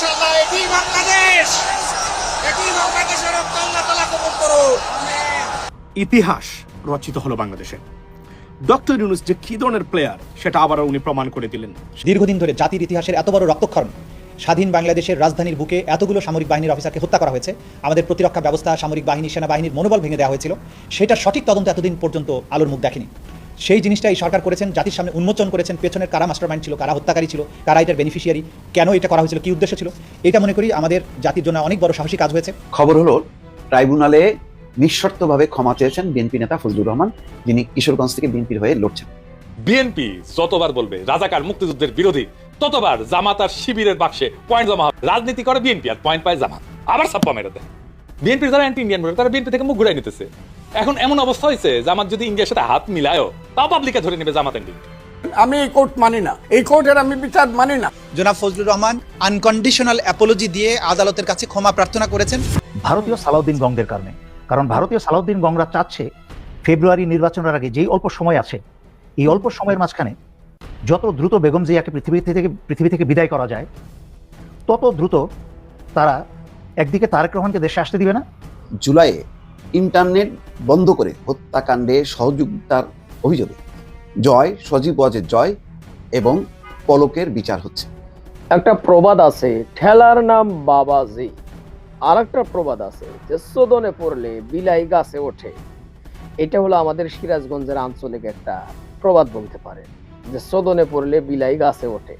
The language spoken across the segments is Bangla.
ইনশাআল্লাহ এটি বাংলাদেশ এটি বাংলাদেশের রক্ত আল্লাহ তালা কবুল করুন। ইতিহাস রচিত হলো বাংলাদেশে। ডক্টর ইউনুস যে কি ধরনের প্লেয়ার সেটা আবারও উনি প্রমাণ করে দিলেন। দীর্ঘদিন ধরে জাতির ইতিহাসের এত বড় রক্তক্ষরণ স্বাধীন বাংলাদেশের রাজধানীর বুকে এতগুলো সামরিক বাহিনীর অফিসারকে হত্যা করা হয়েছে আমাদের প্রতিরক্ষা ব্যবস্থা সামরিক বাহিনী সেনাবাহিনীর মনোবল ভেঙে দেওয়া হয়েছিল সেটা সঠিক তদন্ত এতদিন পর্যন্ত আলোর মুখ দেখেনি। সেই জিনিসটা এই সরকার করেছেন জাতির সামনে উন্মোচন করেছেন পেছনের কারা মাস্টারমাইন্ড ছিল কারা হত্যাকারী ছিল কারা এটার বেনিফিশিয়ারি কেন এটা করা হয়েছিল কি উদ্দেশ্য ছিল? এটা মনে করি আমাদের জাতির জন্য অনেক বড় সাহসী কাজ হয়েছে। খবর হলো ট্রাইব্যুনালে নিঃশর্তভাবে ক্ষমা চেয়েছেন বিএনপি নেতা ফজলুর রহমান যিনি কিশোরগঞ্জ থেকে বিএনপির হয়ে লড়ছেন। বিএনপি যতবার বলবে রাজাকার মুক্তিযুদ্ধের বিরোধী ততবার জামাত আর শিবিরের বাক্সে পয়েন্ট জমা হবে। রাজনীতি করে বিএনপি আর পয়েন্ট পায় জামাত। আবার ছাপ্পা মেরে দেয়। বিএনপির যারা অ্যান্টি ইন্ডিয়ান ভোটার তারা বিএনপি থেকে মুখ ঘুরাই নিতেছে। এখন এমন অবস্থা হয়েছে জামাত যদি ইন্ডিয়ার সাথে হাত মিলায়ও তাও পাবলিকে ধরে নেবে জামাত অ্যান্টি আমি এই কোর্ট মানি না। এই কোর্টের আমি বিচার মানি না। জনাব ফজলুর রহমান আনকন্ডিশনাল অ্যাপোলজি দিয়ে আদালতের কাছে ক্ষমা প্রার্থনা করেছেন। ভারতীয় সালাউদ্দিন গঙ্গের কারণে। কারণ ভারতীয় সালাউদ্দিন গংরা চাচ্ছে ফেব্রুয়ারি নির্বাচনের আগে যেই অল্প সময় আছে এই অল্প সময়ের মাঝখানে যত দ্রুত বেগম জিয়াকে পৃথিবী থেকে পৃথিবী থেকে বিদায় করা যায় তত দ্রুত তারা একদিকে তারেক রহমানকে দেশে আসতে দিবে না? জুলাইয়ে ইন্টারনেট বন্ধ করে হত্যাকাণ্ডে সহযোগিতার অভিযোগে। জয় সজীব ওয়াজের জয় এবং পলকের বিচার হচ্ছে। একটা প্রবাদ আছে ঠেলার নাম বাবাজি। আর একটা প্রবাদ আছে যে সোদনে পড়লে বিলাই গাছে ওঠে। এটা হলো আমাদের সিরাজগঞ্জের আঞ্চলিক একটা প্রবাদ বলতে পারে যে সোদনে পড়লে বিলাই গাছে ওঠে।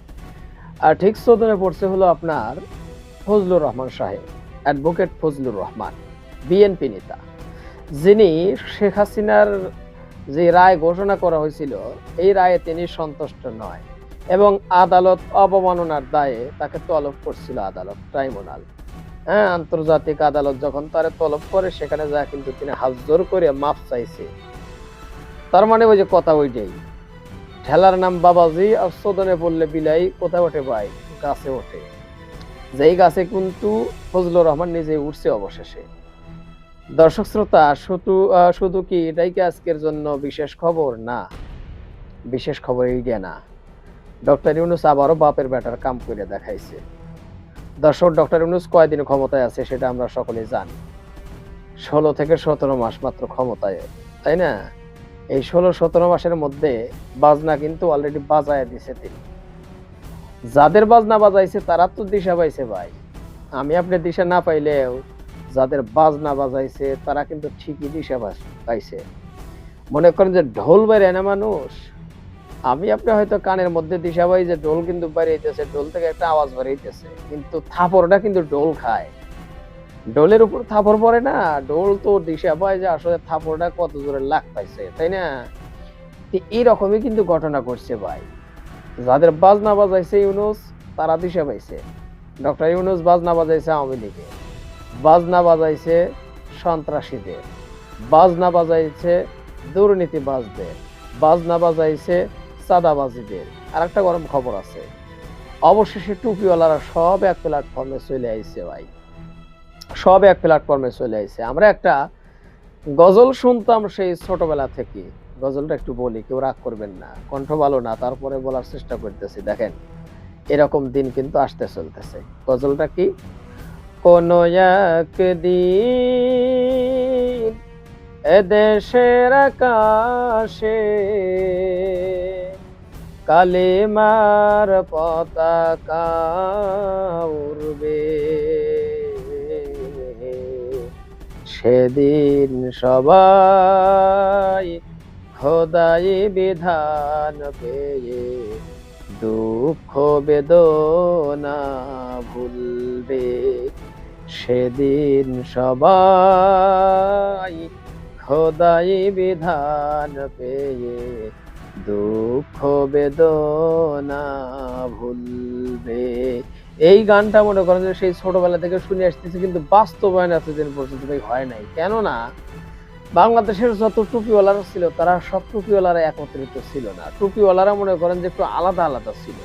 আর ঠিক সোদনে পড়ছে হলো আপনার ফজলুর রহমান সাহেব। অ্যাডভোকেট ফজলুর রহমান, বিএনপি নেতা, যিনি শেখ হাসিনার যে রায় ঘোষণা করা হয়েছিল, এই রায়ে তিনি সন্তুষ্ট নয় এবং আদালত অবমাননার দায়ে তাকে তলব করছিল আদালত, ট্রাইব্যুনাল। হ্যাঁ আন্তর্জাতিক আদালত যখন তারে তলব করে, সেখানে যা কিন্তু তিনি হাজর করে মাপ চাইছে। তার মানে ওই যে কথা ওইটাই। ঠেলার নাম বাবাজি আর সদনে বললে বিলাই, কোথায় ওঠে ভাই? গাছে ওঠে। যেই গাছে কিন্তু ফজলুর রহমান নিজে উঠছে অবশেষে। দর্শক শ্রোতা, শুধু শুধু কি এটাই কি আজকের জন্য বিশেষ খবর? না, বিশেষ খবর এইটা না। ডক্টর ইউনুস আবারও বাপের বেটার কাম করে দেখাইছে। দর্শক, ডক্টর ইউনুস কয়দিন ক্ষমতায় আছে সেটা আমরা সকলে জানি। ষোলো থেকে সতেরো মাস মাত্র ক্ষমতায়, তাই না? এই ষোলো সতেরো মাসের মধ্যে বাজনা কিন্তু অলরেডি বাজায় দিছে তিনি। যাদের বাজনা বাজাইছে, তারা তো দিশা পাইছে ভাই। আমি আপনি দিশা না পাইলেও যাদের বাজনা বাজাইছে, তারা কিন্তু ঠিকই দিশা পাইছে। মনে করেন যে ঢোল বাইরে না মানুষ? আমি আপনি হয়তো কানের মধ্যে দিশা পাই যে ঢোল কিন্তু বাড়িতেছে ঢোল থেকে একটা আওয়াজ বাড়িতেছে কিন্তু থাপড়টা কিন্তু ঢোল খায়। ডোলের উপর থাপড় পড়ে না ডোল তো দিশা পায় যে আসলে থাপড়টা কত জোরে লাগ পাইছে, তাই না? তো এইরকমই কিন্তু ঘটনা ঘটছে ভাই। যাদের বাজনা বাজাইছে ইউনুস, তারা দিশা পাইছে। ডক্টর ইউনুস বাজনা বাজাইছে আওয়ামী লীগে। বাজনা বাজাইছে সন্ত্রাসীদের। বাজনা বাজাইছে দুর্নীতিবাজদের। বাজনা বাজাইছে চাঁদাবাজিদের। আর একটা গরম খবর আছে। অবশেষে টুপিওয়ালারা সব এক প্ল্যাটফর্মে চলে আইছে ভাই। সব এক প্ল্যাটফর্মে চলে আইছে। আমরা একটা গজল শুনতাম সেই ছোটবেলা থেকে। গজলটা একটু বলি, কেউ রাগ করবেন না, কণ্ঠ ভালো না, তারপরে বলার চেষ্টা করতেছি, দেখেন, এরকম দিন কিন্তু আসতে চলতেছে। গজলটা কি? কোন একদিন এদেশের আকাশে কালিমার পতাকা উড়বে। সেদিন সবাই খোদাই বিধান পেয়ে দুঃখ বেদনা ভুলবে। সেদিন সবাই খোদাই বিধান পেয়ে দুঃখ বেদনা ভুলবে। এই গানটা মনে করেন যে সেই ছোটবেলা থেকে শুনে আসতেছে, কিন্তু বাস্তবায়ন এতদিন পর্যন্ত হয় নাই। কেননা বাংলাদেশের যত টুপিওয়ালারা ছিল, তারা সব টুপিওয়ালারা একত্রিত ছিল না। টুপিওয়ালারা মনে করেন যে একটু আলাদা আলাদা ছিল।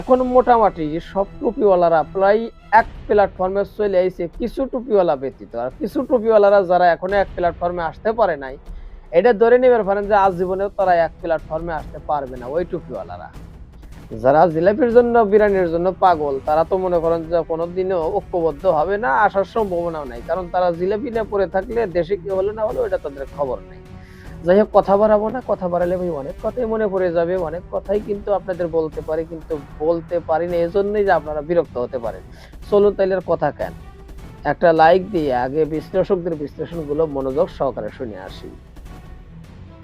এখন মোটামুটি সব টুপিওয়ালারা প্রায় এক প্ল্যাটফর্মে চলে আইছে, কিছু টুপিওয়ালা ব্যতীত। আর কিছু টুপিওয়ালারা যারা এখনও এক প্ল্যাটফর্মে আসতে পারে নাই, এটা ধরে নেবার পারেন যে আজ জীবনেও তারা এক প্ল্যাটফর্মে আসতে পারবে না ওই টুপিওয়ালারা। যারা জিলাপির জন্য, বিরিয়ানির জন্য পাগল, তারা তো মনে করেন যে কোনোদিনও ঐক্যবদ্ধ হবে না, আসার সম্ভাবনাও নাই। কারণ তারা জিলাপি না পরে থাকলে দেশে কি হলো না হলো, এটা তাদের খবর নেই। যাই হোক, কথা বাড়াবো না, কথা বাড়ালে ভাই অনেক কথাই মনে পড়ে যাবে, অনেক কথাই কিন্তু আপনাদের বলতে পারি, কিন্তু বলতে পারি না, এজন্যই যে আপনারা বিরক্ত হতে পারেন। চলুন তাইলে কথা কেন? একটা লাইক দিয়ে আগে বিশ্লেষকদের বিশ্লেষণগুলো মনোযোগ সহকারে শুনে আসি।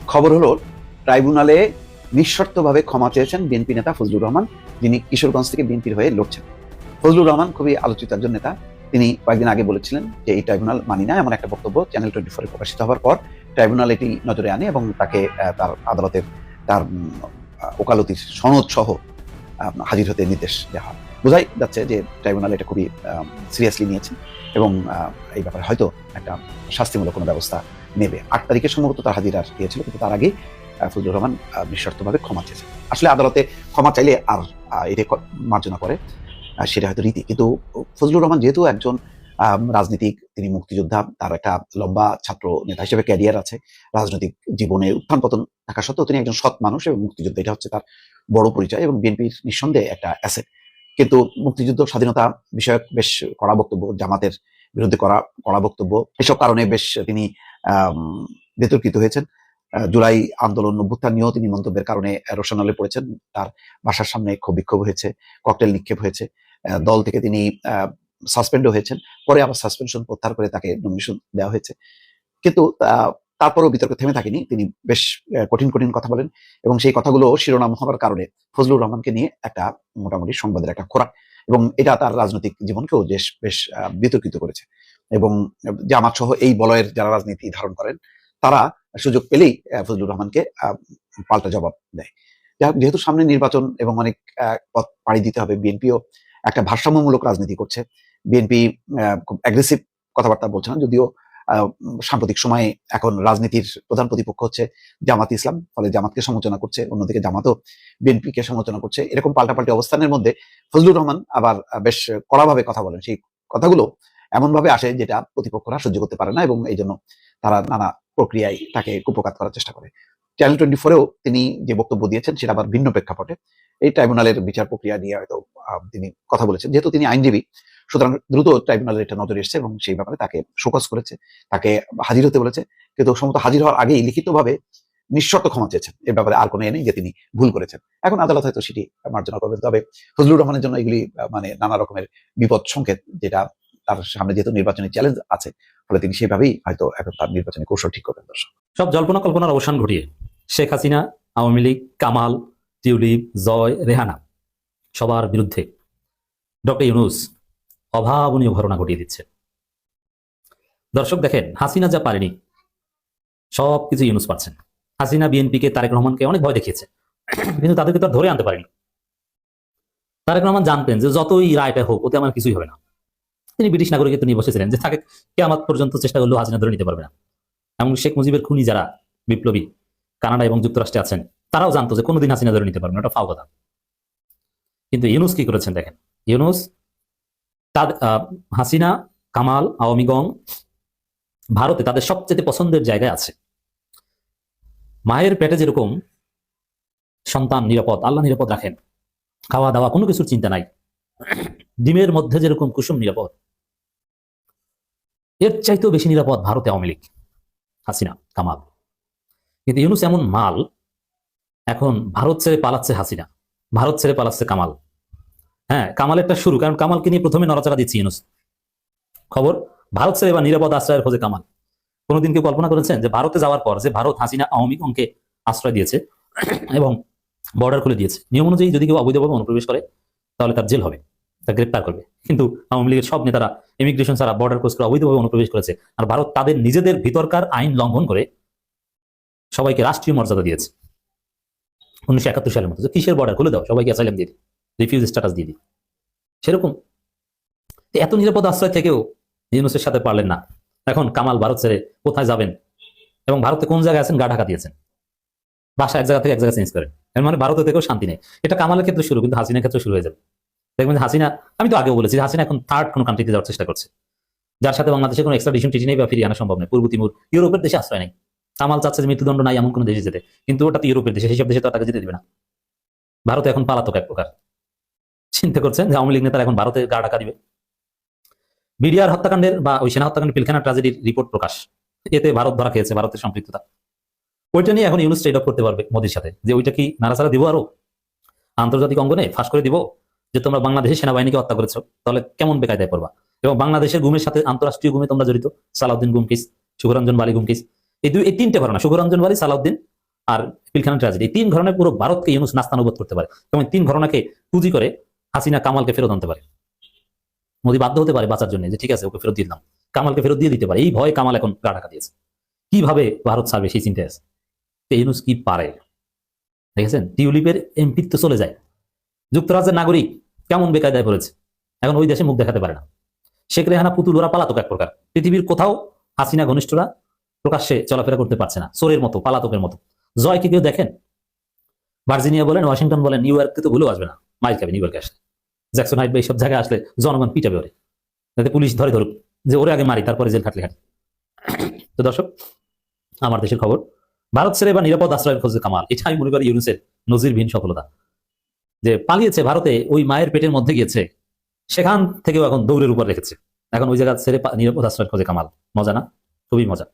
খবর হলো, ট্রাইব্যুনালে নিঃশর্তভাবে ক্ষমা চেয়েছেন বিএনপি নেতা ফজলুর রহমান, যিনি কিশোরগঞ্জ থেকে বিএনপির হয়ে লড়ছেন। ফজলুর রহমান খুবই আলোচিত একজন নেতা। তিনি কয়েকদিন আগে বলেছিলেন যে, এই ট্রাইব্যুনাল মানি না, এমন একটা বক্তব্য চ্যানেল টোয়েন্টি ফোরে প্রকাশিত হওয়ার পর ট্রাইব্যুনাল এটি নজরে আনে এবং তাকে তার আদালতের, তার ওকালতির সনদ সহ হাজির হতে নির্দেশ দেওয়া বোঝাই যাচ্ছে যে, ট্রাইব্যুনাল এটা খুবই সিরিয়াসলি নিয়েছে এবং এই ব্যাপারে হয়তো একটা শাস্তিমূলক কোনো ব্যবস্থা নেবে। আট তারিখে সম্ভবত তার হাজিরা দিয়েছিল কিন্তু তার আগে ফজলুর রহমান আহ, নিঃশর্তভাবে ক্ষমা চেয়েছেন। আসলে আদালতে ক্ষমা চাইলে আর আহ, এটা মার্জনা করে সেটা হয়তো রীতি। কিন্তু ফজলুর রহমান যেহেতু একজন আহ, রাজনীতিক তিনি মুক্তিযোদ্ধা তার একটা লম্বা ছাত্র নেতা হিসেবে ক্যারিয়ার আছে রাজনৈতিক জীবনে উত্থান পতন থাকা সত্ত্বেও তিনি একজন সৎ মানুষ এবং মুক্তিযোদ্ধা এটা হচ্ছে তার বড় পরিচয় এবং বিএনপির নিঃসন্দেহে একটা অ্যাসেট কিন্তু মুক্তিযুদ্ধ স্বাধীনতা বিষয়ক বেশ কড়া বক্তব্য জামাতের বিরুদ্ধে করা কড়া বক্তব্য এসব কারণে বেশ তিনি আম, বিতর্কিত হয়েছেন। আহ, জুলাই আন্দোলন অভ্যুত্থান নিয়েও তিনি মন্তব্যের কারণে রোশনালে পড়েছেন। তার বাসার সামনে ক্ষোভ বিক্ষোভ হয়েছে, ককটেল নিক্ষেপ হয়েছে। দল থেকে তিনি সাসপেন্ডও হয়েছেন। পরে আবার সাসপেনশন প্রত্যাহার করে তাকে নমিনেশন দেওয়া হয়েছে। কিন্তু তারপরেও বিতর্ক থেমে থাকেনি। তিনি বেশ কঠিন কঠিন কথা বলেন এবং সেই কথাগুলো শিরোনাম হওয়ার কারণে ফজলুর রহমানকে নিয়ে একটা মোটামুটি সংবাদের একটা খোরাক এবং এটা তার রাজনৈতিক জীবনকেও বেশ বেশ বিতর্কিত করেছে। এবং জামাত সহ এই বলয়ের যারা রাজনীতি ধারণ করেন, তারা সুযোগ পেলেই ফজলুর রহমানকে পাল্টা জবাব দেয়। যেহেতু সামনে নির্বাচন এবং অনেক পথ পাড়ি দিতে হবে, বিএনপিও একটা ভারসাম্যমূলক রাজনীতি করছে। বিএনপি খুব অ্যাগ্রেসিভ কথাবার্তা বলছে না, যদিও সাম্প্রতিক সময়ে এখন রাজনীতির প্রধান প্রতিপক্ষ হচ্ছে জামাত ইসলাম, ফলে জামাতকে সমালোচনা করছে, অন্যদিকে জামাতও বিএনপিকে সমালোচনা করছে। এরকম পাল্টাপাল্টি অবস্থানের মধ্যে ফজলুর রহমান আবার বেশ কড়াভাবে কথা বলেন। সেই কথাগুলো এমন ভাবে আসে যেটা প্রতিপক্ষরা সহ্য করতে পারে না এবং এই জন্য তারা নানা প্রক্রিয়ায় তাকে কুপকাত করার চেষ্টা করে। চ্যানেল টোয়েন্টি ফোরেও তিনি যে বক্তব্য দিয়েছেন সেটা আবার ভিন্ন প্রেক্ষাপটে। এই ট্রাইব্যুনালের বিচার প্রক্রিয়া নিয়ে হয়তো তিনি কথা বলেছেন। যেহেতু তিনি আইনজীবী, সুতরাং দ্রুত ট্রাইব্যুনালের এটা নজরে এসেছে এবং সেই ব্যাপারে তাকে শোকস করেছে, তাকে হাজির হতে বলেছে। কিন্তু সম্ভবত হাজির হওয়ার আগেই লিখিতভাবে নিঃশর্ত ক্ষমা চেয়েছেন। এ ব্যাপারে আর কোনো এ নেই যে তিনি ভুল করেছেন। এখন আদালত হয়তো সেটি মার্জনা করবেন। তবে ফজলুর রহমানের জন্য এগুলি মানে নানা রকমের বিপদ সংকেত যেটা তার সামনে যেহেতু নির্বাচনী চ্যালেঞ্জ আছে, ফলে তিনি সেভাবেই হয়তো এখন তার নির্বাচনী কৌশল ঠিক করবেন দর্শক। সব জল্পনা কল্পনার অবসান ঘটিয়ে শেখ হাসিনা, আওয়ামী লীগ, কামাল, টিউলিপ, জয়, রেহানা সবার বিরুদ্ধে ডক্টর ইউনুস অভাবনীয় ঘটনা ঘটিয়ে দিচ্ছে। দর্শক দেখেন, হাসিনা যা পারেনি সব কিছু ইউনুস পাচ্ছেন হাসিনা বিএনপিকে তারেক রহমানকে অনেক ভয় দেখিয়েছে, কিন্তু তাদেরকে তো ধরে আনতে পারেনি। তারেক রহমান জানতেন যে যতই রায়টা হোক, ওতে আমার কিছুই হবে না। তিনি ব্রিটিশ নাগরিকত্ব নিয়ে বসেছিলেন যে তাকে কেয়ামত পর্যন্ত চেষ্টা করলেও হাসিনা ধরে নিতে পারবে না। এবং শেখ মুজিবের খুনি যারা বিপ্লবী কানাডা এবং যুক্তরাষ্ট্রে আছেন তারাও জানতো যে কোনোদিন হাসিনা ধরে নিতে পারবে না ফাও কথা। কিন্তু ইউনুস কি করেছেন দেখেন ইউনুস আহ, হাসিনা কামাল আওয়ামী গং ভারতে তাদের সবচেয়ে পছন্দের জায়গায় আছে। মায়ের পেটে যেরকম সন্তান নিরাপদ আল্লাহ নিরাপদ রাখেন খাওয়া দাওয়া কোনো কিছুর চিন্তা নাই। ডিমের মধ্যে যেরকম কুসুম নিরাপদ এর চাইতেও বেশি নিরাপদ ভারতে আওয়ামী লীগ। হাসিনা, কামাল। কিন্তু ইউনুস এমন মাল, এখন ভারত ছেড়ে পালাচ্ছে হাসিনা, ভারত ছেড়ে পালাচ্ছে কামাল। হ্যাঁ কামালেরটা শুরু, কারণ কামালকে নিয়ে প্রথমে নড়াচড়া দিচ্ছে ইউনুস। খবর, ভারত ছেড়ে বা নিরাপদ আশ্রয়ের খোঁজে কামাল। কোনোদিন কেউ কল্পনা করেছেন যে ভারতে যাওয়ার পর যে ভারত হাসিনা আওয়ামী অঙ্কে আশ্রয় দিয়েছে এবং বর্ডার খুলে দিয়েছে? নিয়ম অনুযায়ী যদি কেউ অবৈধভাবে অনুপ্রবেশ করে, তাহলে তার জেল হবে। তা গ্রেপ্তার করবে। কিন্তু আওয়ামী লীগের সব নেতারা ইমিগ্রেশন ছাড়া বর্ডার ক্রস করে অবৈধভাবে অনুপ্রবেশ করেছে। আর ভারত তাদের নিজেদের ভিতরকার আইন লঙ্ঘন করে সবাইকে রাষ্ট্রীয় মর্যাদা দিয়েছে। উনিশশো একাত্তর সালের মতো কিসের বর্ডার খুলে দাও, সবাইকে অ্যাসাইলাম দিয়ে দিই। রিফিউজ স্ট্যাটাস দিয়ে দিই। সেরকম। এত নিরাপদ আশ্রয় থেকেও ইউনুসের সাথে পারলেন না। এখন কামাল ভারত ছেড়ে কোথায় যাবেন? এবং ভারতে কোন জায়গায় আছেন? গা ঢাকা দিয়েছেন। বাসা এক জায়গা থেকে এক জায়গায় চেঞ্জ করেন। মানে ভারতে থেকেও শান্তি নেই। এটা কামালের ক্ষেত্রে শুরু, কিন্তু হাসিনার ক্ষেত্রে শুরু হয়ে যাবে। দেখবেন হাসিনা, আমি তো আগেও বলেছি হাসিনা এখন থার্ড কোনো কান্ট্রিতে যাওয়ার চেষ্টা করছে। যার সাথে বাংলাদেশে কোনো এক্সট্রাডিশন টিটি নেই বা ফিরিয়ে আনা সম্ভব নয়। পূর্ব তিমুর, ইউরোপের দেশে আশ্রয় নেই। কামাল চাচ্ছে যে মৃত্যুদণ্ড নাই এমন কোনো দেশে যেতে। কিন্তু ওটা তো ইউরোপের দেশে, সেসব দেশে তো তাকে যেতে দিবে না। ভারতে এখন পালাতক এক প্রকার। চিন্তা করছেন যে আওয়ামী লীগ নেতারা এখন ভারতে গা ডাকা দিবে? বিডিআর হত্যাকাণ্ডের বা ওই সেনা হত্যাকাণ্ডের পিলখানা ট্রাজেডির রিপোর্ট প্রকাশ। এতে ভারত ধরা খেয়েছে ভারতের সম্পৃক্ততা। ওইটা নিয়ে এখন ইউনুস অফ করতে পারবে মোদির সাথে। যে ওইটা কি নাড়াচাড়া দিব আরও? আন্তর্জাতিক অঙ্গনে ফাঁস করে দিব? যে তোমরা বাংলাদেশের সেনাবাহিনীকে হত্যা করেছ, তাহলে কেমন বেকায়দায় পড়বা? এবং বাংলাদেশের গুমের সাথে আন্তরাষ্ট্রীয় গুমে তোমরা জড়িত, সালাউদ্দিন গুমকিস সুখরঞ্জন বালি গুমকিস এই দুই, এই তিনটে ঘটনা, সুখরঞ্জন বালি, সালাউদ্দিন আর পিলখানা ট্রাজেডি তিন ঘটনায় পুরো ভারতকে ইউনুস নাস্তানুবোধ করতে পারে এবং তিন ঘটনাকে পুঁজি করে হাসিনা কামালকে ফেরত আনতে পারে। মোদি বাধ্য হতে পারে বাঁচার জন্য যে, ঠিক আছে, ওকে ফেরত দিয়ে দিলাম। কামালকে ফেরত দিয়ে দিতে পারে। এই ভয়ে কামাল এখন গা ঢাকা দিয়েছে। কীভাবে ভারত ছাড়বে সেই চিন্তায় আছে? তো ইউনুস কি পারে? দেখেছেন? টিউলিপের এমপিত্ব চলে যায়। যুক্তরাজ্যের নাগরিক কেমন বেকায়দায় পড়েছে এখন ওই দেশে মুখ দেখাতে পারে না। শেখ রেহানা, পুতুল, ওরা পালাতক এক প্রকার। পৃথিবীর কোথাও হাসিনা ঘনিষ্ঠরা প্রকাশ্যে চলাফেরা করতে পারছে না। চোরের মতো, পালাতকের মতো। জয়কে কেউ দেখেন? ভার্জিনিয়া বলেন, ওয়াশিংটন বলেন, নিউ ইয়র্কে তো ভুলেও আসবে না। মাইল খাবে নিউ ইয়র্কে আসলে। জ্যাকসন হাইট বা এইসব জায়গায় আসলে জনগণ পিটাবে ওরে। যাতে পুলিশ ধরে ধরুক যে ওরে আগে মারি, তারপরে জেল খাটলে খাটি। তো দর্শক, আমার দেশের খবর। ভারত ছেড়ে বা নিরাপদ আশ্রয়ের খোঁজে কামাল। এটা আমি মনে করি ইউনুসের নজিরবিহীন সফলতা। যে পালিয়েছে ভারতে ওই মায়ের পেটের মধ্যে গিয়েছে, সেখান থেকেও এখন দৌড়ের উপর রেখেছে। এখন ওই জায়গা ছেড়ে নিরাপদ আশ্রয় খোঁজে কামাল। মজা না? খুবই মজা।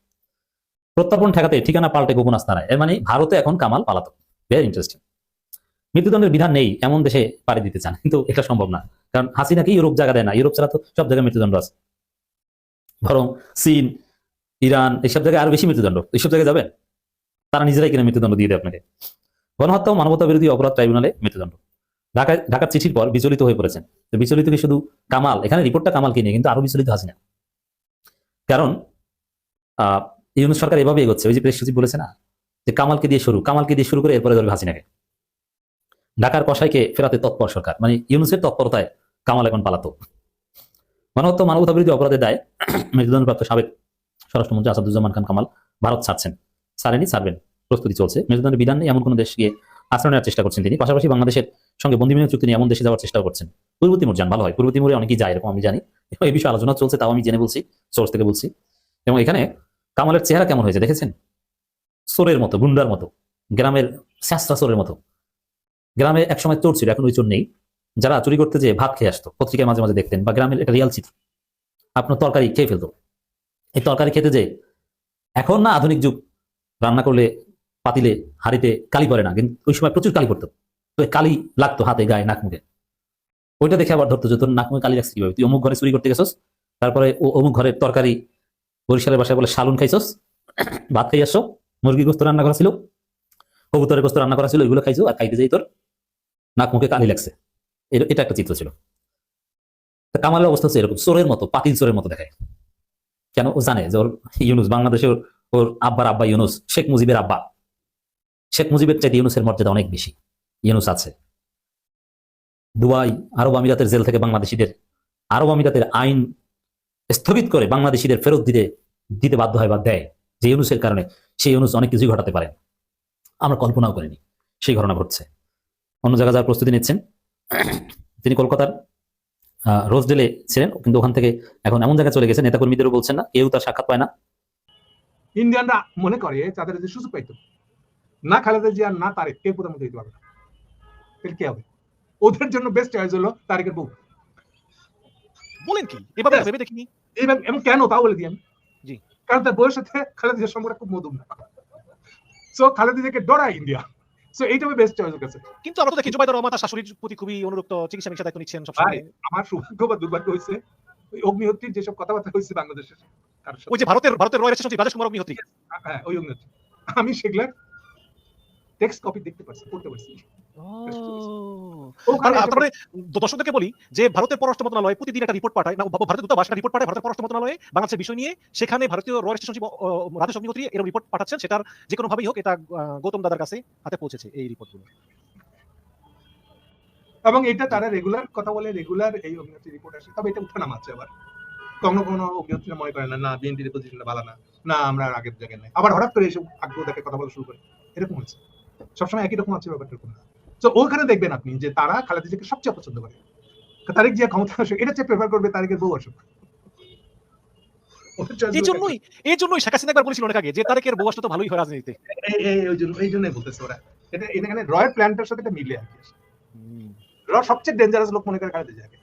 প্রত্যর্পণ ঠেকাতে ঠিকানা পাল্টে গোপন আস্তানায় এর মানে ভারতে এখন কামাল পালাতক। ভেরি ইন্টারেস্টিং মৃত্যুদণ্ডের বিধান নেই, এমন দেশে পাড়ি দিতে চান। কিন্তু এটা সম্ভব না। কারণ হাসিনাকে ইউরোপ জায়গা দেয় না? ইউরোপ ছাড়া তো সব জায়গায় মৃত্যুদণ্ড আছে। বরং চীন, ইরান এইসব জায়গায় আরও বেশি মৃত্যুদণ্ড। এইসব জায়গায় যাবেন? তারা নিজেরাই কিনা মৃত্যুদণ্ড দিয়ে দেয় আপনাকে। গণহত্যা মানবতা বিরোধী অপরাধ ট্রাইব্যুনালে মৃত্যুদণ্ড। ঢাকায় ঢাকার চিঠির পর বিচলিত হয়ে পড়েছেন। বিচলিত কি শুধু কামাল? এখানে রিপোর্টটা কামালকে নিয়ে? কিন্তু আরও বিচলিত হাসিনা কারণ ইউনুস সরকার এভাবে এগোচ্ছে। ওই যে প্রেস সচিব বলেছে না, যে কামালকে দিয়ে শুরু, কামালকে দিয়ে শুরু করে এরপরে ধরবে হাসিনাকে। ঢাকার কসাইকে ফেরাতে তৎপর সরকার। মানে ইউনুসের তৎপরতায় কামাল এখন পালাতো। ও মানবতা বিরোধী অপরাধের দায় মৃত্যুদণ্ডপ্রাপ্ত সাবেক স্বরাষ্ট্রমন্ত্রী আসাদুজ্জামান খান কামাল ভারত ছাড়ছেন। ছাড়েনি, ছাড়বেন। প্রস্তুতি চলছে। মৃত্যুদণ্ডের বিধান নেই, এমন কোনো দেশ গিয়ে আশ্রয় নেওয়ার চেষ্টা করছেন তিনি। পাশাপাশি বাংলাদেশের সঙ্গে বন্দি বিনিয়োগ চুক্তি নিয়ে এমন দেশে যাওয়ার চেষ্টা করছেন। পূর্ব তিমুর যান, ভালো হয়। পূর্ব তিমুরে অনেকেই যায়, এরকম আমি জানি। এই বিষয়ে আলোচনা চলছে, তাও আমি জেনে বলছি সোর্স থেকে বলছি। এবং এখানে কামালের চেহারা কেমন হয়েছে দেখেছেন? সোরের মতো, গুন্ডার মতো, গ্রামের স্যাঁচরা সোরের মতো। গ্রামে একসময় চোর ছিল, এখন ওই চোর নেই। যারা চুরি করতে যেয়ে ভাত খেয়ে আসতো, পত্রিকায় মাঝে মাঝে দেখতেন, বা গ্রামের একটা রিয়াল চিত্র আপনার তরকারি খেয়ে ফেলতো। এই তরকারি খেতে যে এখন না আধুনিক যুগ, রান্না করলে পাতিলে হাড়িতে কালি পরে না, কিন্তু ওই সময় প্রচুর কালি পড়তো। তো কালি লাগতো হাতে, গায়ে, নাক, মুখে। ওইটা দেখে আবার ধরতো যে, তোর নাক, মুখে কালি রাখছিস কীভাবে? তুই অমুক ঘরে চুরি করতে গেছস, তারপরে ও অমুক ঘরের তরকারি বরিশালের বাসায় বলে শালুন খাইছস, ভাত খাই আসছো মুরগির গোস্ত রান্না করা ছিল, কবুতরের গোস্ত রান্না করা ছিল, ওইগুলো খাইছো আর খাইতে যাই তোর নাক, মুখে কালি লাগছে। এটা একটা চিত্র ছিল। কামালের অবস্থা হচ্ছে এরকম, চোরের মতো, পাতিল চোরের মতো দেখায়। কেন? ও জানে যে ওর ইউনুস বাংলাদেশের ওর আব্বার আব্বা ইউনুস, শেখ মুজিবের আব্বা। শেখ মুজিবের চাইতে ইউনুসের মর্যাদা অনেক বেশি। ইউনুস আছে। দুবাই আরব আমিরাতের জেল থেকে বাংলাদেশিদের আরব আমিরাতের আইন স্থগিত করে বাংলাদেশিদের ফেরত দিতে দিতে বাধ্য হয় বা দেয় যে ইউনুসের কারণে। সেই ইউনুস অনেক কিছুই ঘটাতে পারেন আমরা কল্পনাও করিনি সেই ঘটনা ঘটছে। অন্য জায়গায় যাওয়ার প্রস্তুতি নিচ্ছেন। তিনি কলকাতার আহ, রোজডেলে ছিলেন কিন্তু ওখান থেকে এখন এমন জায়গায় চলে গেছেন নেতাকর্মীদেরও বলছেন না কেউ তার সাক্ষাৎ পায় না। ইন্ডিয়ানরা মনে করে তাদের যে সুযোগ পাইতো। না খালেদা জিয়া না তারেক কেউ প্রধানমন্ত্রী হতে পারবে না তাহলে কে হবে? ওদের জন্য বেস্ট চয়েস হলো তারেকের বউ। বলেন কি? এভাবে ভেবে দেখিনি। এবং কেন তাও বলে দিই আমি। জি। কারণ তার বউয়ের সাথে খালেদা জিয়ার সম্পর্ক খুব মধুর। না সো খালেদা জিয়াকে ডরায় ইন্ডিয়া। সো এইটা বেস্ট চয়েস কাছে। কিন্তু আমরা তো দেখি জুবাইদুর রহমান তার শাশুড়ির প্রতি খুবই অনুরক্ত চিকিৎসা মিকিৎসা দায়িত্ব নিচ্ছেন সবসময়। আমার সৌভাগ্য বা দুর্ভাগ্য হয়েছে ওই অগ্নিহত্রীর যেসব কথাবার্তা হয়েছে বাংলাদেশের ওই যে ভারতের ভারতের রয়্যাল স্টেশন রাজেশ কুমার অগ্নিহোত্রী। হ্যাঁ ওই অগ্নিহত্রী। আমি সেগুলার টেক্সট কপি দেখতে পারছি পড়তে পারছি। তারপরে দর্শকদেরকে বলি যে ভারতের পররাষ্ট্র মন্ত্রণালয় প্রতিদিন একটা রিপোর্ট পাঠায় না ভারতের দূতাবাস একটা রিপোর্ট পাঠায় ভারতের পররাষ্ট্র মন্ত্রণালয়ে বাংলাদেশের বিষয় নিয়ে সেখানে ভারতীয় স্টেশন রাজেশ অগ্নিহোত্রী এরকম রিপোর্ট পাঠাচ্ছেন সেটার যে কোনো ভাবেই হোক এটা গৌতম দাদার কাছে হাতে পৌঁছেছে এই রিপোর্টগুলো। এবং এটা তারা রেগুলার কথা বলে রেগুলার এই অগ্নিহত্রী রিপোর্ট আসে তবে এটা উঠানামা আছে আবার। কখনো কখনো মনে করে না না বিএনপির পজিশনটা ভালো না না আমরা আগের জায়গায় নাই। আবার হঠাৎ করে এসব আগ্রহ দেখে কথা বলা শুরু করে এরকম হচ্ছে সবসময় একই রকম আছে ব্যাপারটা এরকম না। তো ওখানে দেখবেন আপনি যে তারা খালেদা জিয়াকে সবচেয়ে পছন্দ করে। তারেক জিয়া ক্ষমতা আসুক এটা চেয়ে প্রেফার করবে তারেকের বউ আসুক। এই জন্যই এই জন্যই শেখ হাসিনা একবার বলেছিল অনেক আগে যে তারেকের বউ আসলে তো ভালোই হয় রাজনীতিতে। এই এই জন্য এই জন্যই বলতেছে ওরা। এটা এখানে রয়্যাল প্ল্যানটার সাথে এটা মিলে আর কি। র- সবচেয়ে ডেঞ্জারাস লোক মনে করে খালেদা জিয়াকে।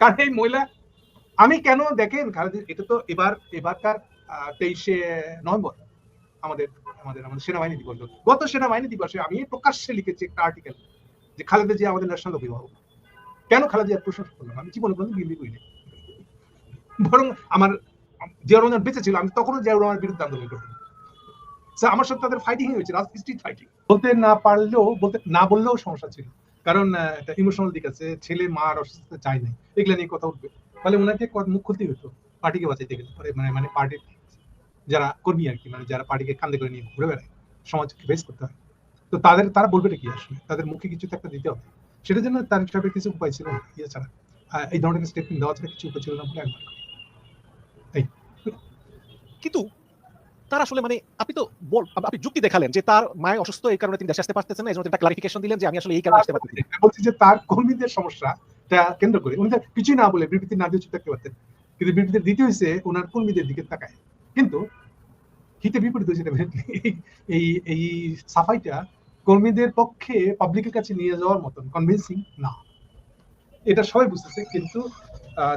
কারণ এই মহিলা আমি কেন দেখেন খালেদা এটা তো এবার এবারকার তেইশে নভেম্বর আমাদের আমাদের আমাদের সেনাবাহিনী দিবস। গত সেনাবাহিনী দিবসে আমি প্রকাশ্যে লিখেছি একটা আর্টিকেল যে খালেদা জিয়া আমাদের ন্যাশনাল অভিভাবক। কেন খালেদা জিয়ার প্রশংসা করলাম? আমি জীবনে কোনো বিলি করিনি। বরং আমার জিয়াউর রহমান বেঁচে ছিল, আমি তখনও জিয়াউর রহমানের বিরুদ্ধে আন্দোলন করতাম আমার সাথে তাদের ফাইটিং হয়েছে স্ট্রিট ফাইটিং বলতে না পারলেও, বলতে না বললেও সমস্যা ছিল। কারণ একটা ইমোশনাল দিক আছে, ছেলে, মা আর অসুস্থ চাই নাই। এগুলা নিয়ে কথা উঠবে। তাহলে ওনাকে মুখ খুলতেই হতো, পার্টিকে বাঁচাইতে গেলে। মানে মানে পার্টির যারা কর্মী আর কি মানে যারা পার্টিকে কান্দে করে নিয়ে ঘুরে বেড়ায় সমাজকে ফেস করতে হয়। তো তাদের তারা বলবে কি আসলে? তাদের মুখে কিছু একটা দিতে হবে। সেটার জন্য তার হিসাবে কিছু উপায় ছিল না ইয়ে ছাড়া। এই ধরনের স্টেটমেন্ট দেওয়া ছাড়া কিছু উপায় ছিল না বলে আমি কিন্তু তার আসলে মানে আপনি তো বল আপনি যুক্তি দেখালেন যে তার মায়ের অসুস্থ এই কারণে তিনি দেশে আসতে পারতেছেন না এই জন্য তিনি ক্লারিফিকেশন দিলেন যে আমি আসলে এই কারণে আসতে পারতেছি। বলছি যে তার কর্মীদের সমস্যা তা কেন্দ্র করে উনি কিছুই না বলে বিবৃতি না দিয়ে চুপ থাকতে পারতেন। কিন্তু বিবৃতি দিতে হয়েছে ওনার কর্মীদের দিকে তাকায়। কিন্তু হিতে বিপরীত হয়েছে। এই- এই সাফাইটা কর্মীদের পক্ষে পাবলিকের কাছে নিয়ে যাওয়ার মতন কনভিন্সিং না এটা সবাই বুঝতেছে, কিন্তু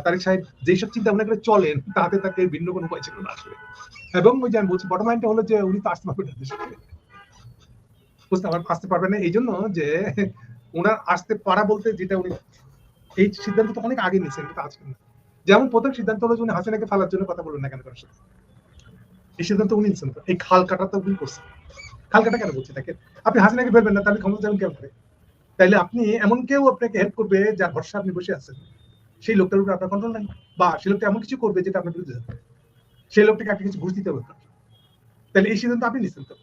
তারেক সাহেব যেসব চিন্তা ভাবনা করে চলেন, তাতে তাকে ভিন্ন কোনো উপায় ছিল না আসলে এবং ওই যে আমি বলছি বটম লাইনটা হলো যে উনি তো আসতে পারবেন দেশে। বুঝতে পারবেন, আসতে পারবেন না এই জন্য যে ওনার আসতে পারা বলতে যেটা উনি, এই সিদ্ধান্ত তো অনেক আগে নিয়েছেন, কিন্তু আজকে যেমন প্রথম সিদ্ধান্ত হলো যে উনি হাসিনাকে ফেলার জন্য কথা বলবেন না কেন কারোর সাথে এই সিদ্ধান্ত উনি নিচ্ছেন। এই খাল উনি করছেন। খাল কাটা কেন বলছে? তাকে আপনি ফেলবেন না, তাহলে ক্ষমতা যাবেন করে? তাইলে আপনি এমন কেউ আপনাকে হেল্প করবে যার ভরসা আপনি বসে আছেন। সেই লোকটার আপনার কন্ট্রোল নাই। বা সেই লোকটা এমন কিছু করবে যেটা আপনার বিরুদ্ধে যাবে সেই লোকটাকে আপনি কিছু ঘুষ দিতে হবে তাহলে এই সিদ্ধান্ত আপনি নিচ্ছেন তো?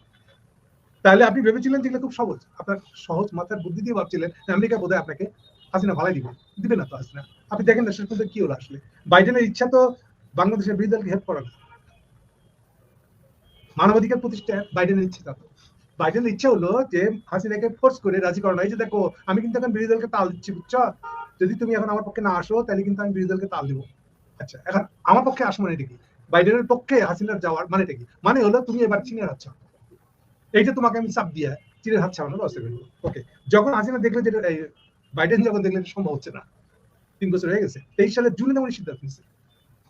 তাহলে আপনি ভেবেছিলেন যেগুলো খুব সহজ। আপনার সহজ মাথার বুদ্ধি দিয়ে ভাবছিলেন, আমেরিকা বোধহয় আপনাকে হাসিনা ভালাই দিবে। দিবে না তো হাসিনা। আপনি দেখেন না শেষ কি হলো আসলে। বাইডেনের ইচ্ছা তো বাংলাদেশের বিরোধী দলকে হেল্প করা না। মানবাধিকার প্রতিষ্ঠা বাইডেনের ইচ্ছা তা তো বাইডেনের ইচ্ছা হলো যে হাসিনাকে ফোর্স করে রাজি করানো এই যে দেখো, আমি কিন্তু এখন বিরোধী দলকে তাল দিচ্ছি, বুঝছ? যদি তুমি এখন আমার পক্ষে না আসো, তাহলে কিন্তু আমি বিরোধী দলকে তাল দিব। আচ্ছা এখন আমার পক্ষে আসো মানে কি? বাইডেনের পক্ষে হাসিনার যাওয়ার মানেটা কি? মানে হলো তুমি এবার চীনের হাত ছাড়ো। এইটা তোমাকে আমি চাপ দিয়ে চীনের হাত ছাড়ানোর ব্যবস্থা করব ওকে যখন হাসিনা দেখল যে বাইডেন যখন দেখলেন সম্ভব হচ্ছে না, তিন বছর হয়ে গেছে, তেইশ সালের জুনে তেমন সিদ্ধান্ত নিচ্ছে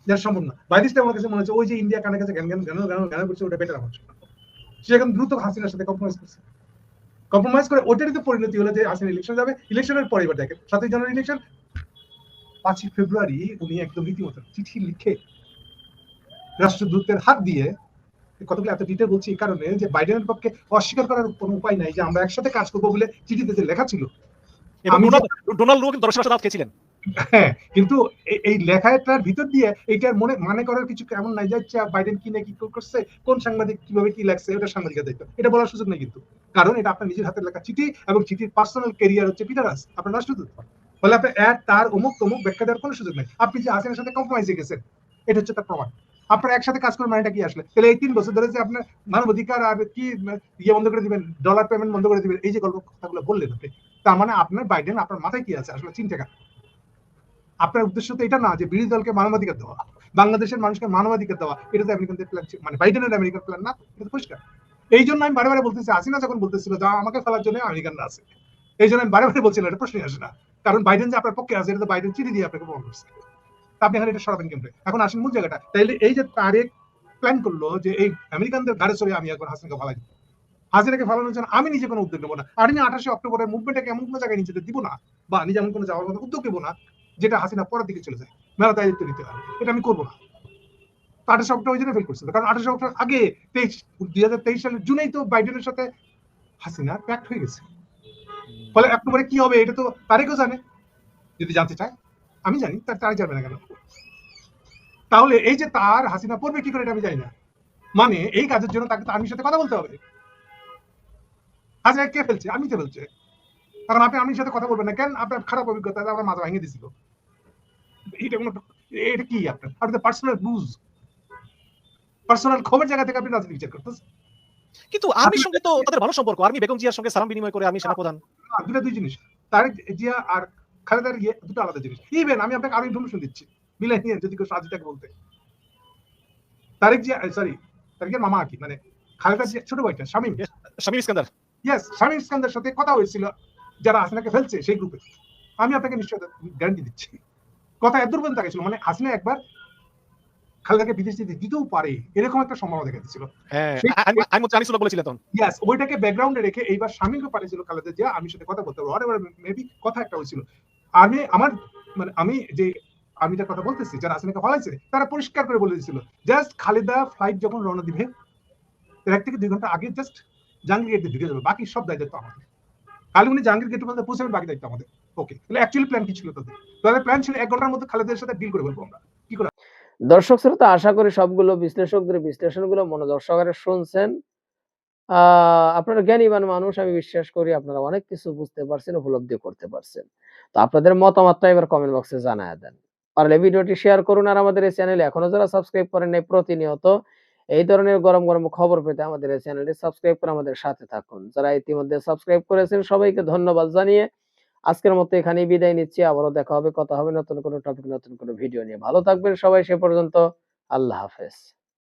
যার সম্ভব না। বাইদেশটা আমার কাছে মনে হচ্ছে ওই যে ইন্ডিয়া কানে কাছে জ্ঞান জ্ঞান জ্ঞান জ্ঞান করছে ওটা বেটার আমার জন্য। সে এখন দ্রুত হাসিনার সাথে কম্প্রোমাইজ করছে। কম্প্রোমাইজ করে ওটারই তো পরিণতি হলো যে হাসিনা ইলেকশন যাবে। ইলেকশনের পরে এবার দেখেন সাতই জানুয়ারি ইলেকশন পাঁচই ফেব্রুয়ারি উনি একদম রীতিমতো চিঠি লিখে রাষ্ট্রদূতের হাত দিয়ে কতগুলো এত ডিটেল বলছি এই কারণে যে বাইডেনের পক্ষে অস্বীকার করার কোনো উপায় নাই যে আমরা একসাথে কাজ করব বলে চিঠিতে যে লেখা ছিল। ডোনাল্ড ডোনাল্ড কিন্তু দর্শক খেয়েছিলেন। হ্যাঁ কিন্তু এই- লেখাটার ভিতর দিয়ে এইটার মনে মানে করার কিছু কেমন নাই? যাচ্ছে বাইডেন কি না কি করছে? কোন সাংবাদিক কীভাবে কি লাগছে ওটা সাংবাদিকের দায়িত্ব। এটা বলার সুযোগ নেই কিন্তু। কারণ এটা আপনার নিজের হাতে লেখা চিঠি এবং চিঠির পার্সোনাল কেরিয়ার হচ্ছে পিটারাস আপনার রাষ্ট্রদূত ফলে আপনার অ্যাড তার অমুক, তমুক ব্যাখ্যা দেওয়ার কোনো সুযোগ নেই। আপনি যে হাসিনের সাথে কম্প্রোমাইজে গেছেন, এটা হচ্ছে তার প্রমাণ। আপনারা একসাথে কাজ করার মানেটা কি আসলে? তাহলে এই তিন বছর ধরে যে আপনার মানবাধিকার আর কি ইয়ে বন্ধ করে দিবেন ডলার পেমেন্ট বন্ধ করে দিবেন, এই যে গল্প কথাগুলো বললেন আপনি, তার মানে আপনার বাইডেন আপনার মাথায় কি আছে? আসলে চিন্তা আপনার উদ্দেশ্য তো এটা না যে বিরোধী দলকে মানবাধিকার দেওয়া, বাংলাদেশের মানুষকে মানবাধিকার দেওয়া, এটা তো আমেরিকানদের প্ল্যান মানে বাইডেনের আমেরিকার প্ল্যান না, এটা তো পরিষ্কার। এই জন্য আমি বারে বলতেছি, হাসিনা যখন বলতেছিল যা আমাকে ফেলার জন্য আমেরিকানরা আছে, এই জন্য আমি বারে বারে বলছিলাম, এটা প্রশ্নই আসে না। কারণ বাইডেন যে আপনার পক্ষে আছে, এটা তো বাইডেন চিঠি দিয়ে আপনাকে প্রমাণ করছে। আপনি এখানে এটা সরাবেন কেমন? এখন আসেন মূল জায়গাটা। তাইলে এই যে তারেক প্ল্যান করল যে এই আমেরিকানদের ঘাড়ে চড়ে আমি এখন হাসিনাকে ফালাই দিব। হাসিনাকে ফালানোর জন্য আমি নিজে কোনো উদ্যোগ নেব না। আর আমি আঠাশে অক্টোবরের মুভমেন্টটাকে এমন কোনো জায়গায় নিচে দিব না, বা নিজে এমন কোনো যাওয়ার মতো উদ্যোগ নেব না। যেটা হাসিনা পরের দিকে চলে যায়, মেলা দায়িত্ব নিতে হবে এটা আমি করব না। আঠাশে অক্টোবর ওই জন্য ফেল করছিল কারণ আঠাশে অক্টোবর আগে তেইশ, দুই হাজার তেইশ সালের জুনেই তো বাইডেনের সাথে হাসিনা প্যাক্ট হয়ে গেছে। ফলে অক্টোবরে কি হবে এটা তো তারেকও জানে। যদি জানতে চায়, আমি জানি, তার তারাই জানবে না কেন? তাহলে এই যে তার হাসিনা পড়বে কি করে এটা আমি জানি না। মানে এই কাজের জন্য তাকে তো আর্মির সাথে কথা বলতে হবে। হাসিনা কে ফেলছে? আমি তো ফেলছে। কারণ আপনি আর্মির সাথে কথা বলবেন না। কেন? আপনার খারাপ অভিজ্ঞতা আপনার মাথা ভেঙে দিছিল। এটা কোনো এটা কি আপনার? আপনি পার্সোনাল পার্সোনাল জায়গা থেকে আপনি রাজনীতি বিচার করতেছেন। কিন্তু আর্মির সঙ্গে তো তাদের ভালো সম্পর্ক। আর্মি বেগম জিয়ার সঙ্গে সালাম বিনিময় করে আমি সেনাপ্রধান না, দুটা দুই জিনিস। তারেক জিয়া আর খালেদার ইয়ে দুটো আলাদা জিনিস। ইভেন আমি আপনাকে আরও ইনফরমেশন দিচ্ছি। নিয়ে যদি কেউ বলতে। তারেক জিয়া সরি তারেকের মামা কি মানে খালেদা জিয়া ছোট ভাইটা শামীম। শামীম ইস্কান্দার। ইয়েস শামীম ইস্কান্দার সাথে কথা হয়েছিল। যারা হাসিনাকে ফেলছে সেই গ্রুপে আমি আপনাকে নিশ্চয় গ্যারান্টি দিচ্ছি। কথা এত পর্যন্ত গেছিল মানে হাসিনা একবার খালেদাকে বিদেশ যেতে দিতেও পারে এরকম একটা সম্ভাবনা দেখা দিচ্ছিল হ্যাঁ ইয়াস ওইটাকে ব্যাকগ্রাউন্ডে রেখে এইবার পাঠিয়েছিল খালেদা জিয়া আমি সাথে কথা বলতে পারব। এবার মেবি কথা একটা হয়েছিল। আমি আমার মানে আমি যে আমি আর্মিটার কথা বলতেছি যারা আসলে ফলাইছে তারা পরিষ্কার করে বলে দিয়েছিল জাস্ট খালেদা ফ্লাইট যখন রওনা দিবে এক থেকে দুই ঘণ্টা আগে জাস্ট জাহাঙ্গীর গেটে ঢুকে যাবে বাকি সব দায়িত্ব আমাদের খালি উনি জাহাঙ্গীর গেটের মধ্যে পৌঁছাবেন বাকি দায়িত্ব আমাদের। ওকে তাহলে অ্যাকচুয়ালি প্ল্যান কি ছিল তাদের? তাদের প্ল্যান ছিল এক ঘণ্টার মধ্যে খালেদের সাথে ডিল করে ফেলব আমরা। কি করে? দর্শক শ্রোতা, আশা করি সবগুলো বিশ্লেষকদের বিশ্লেষণগুলো মনোযোগ সহকারে শুনছেন আপনারা জ্ঞানীবান মানুষ, আমি বিশ্বাস করি আপনারা অনেক কিছু বুঝতে পারছেন, উপলব্ধি করতে পারছেন। তো আপনাদের মতামতটা এবার কমেন্ট বক্সে জানায় দেন। পারলে ভিডিওটি শেয়ার করুন আর আমাদের এই চ্যানেলে এখনও যারা সাবস্ক্রাইব করেন নাই, প্রতিনিয়ত এই ধরনের গরম গরম খবর পেতে আমাদের এই চ্যানেলটি সাবস্ক্রাইব করে আমাদের সাথে থাকুন। যারা ইতিমধ্যে সাবস্ক্রাইব করেছেন, সবাইকে ধন্যবাদ জানিয়ে আজকের মতো এখানেই বিদায় নিচ্ছি। আবারও দেখা হবে, কথা হবে নতুন কোনো টপিক নতুন কোনো ভিডিও নিয়ে। ভালো থাকবেন সবাই, সে পর্যন্ত আল্লাহ হাফেজ।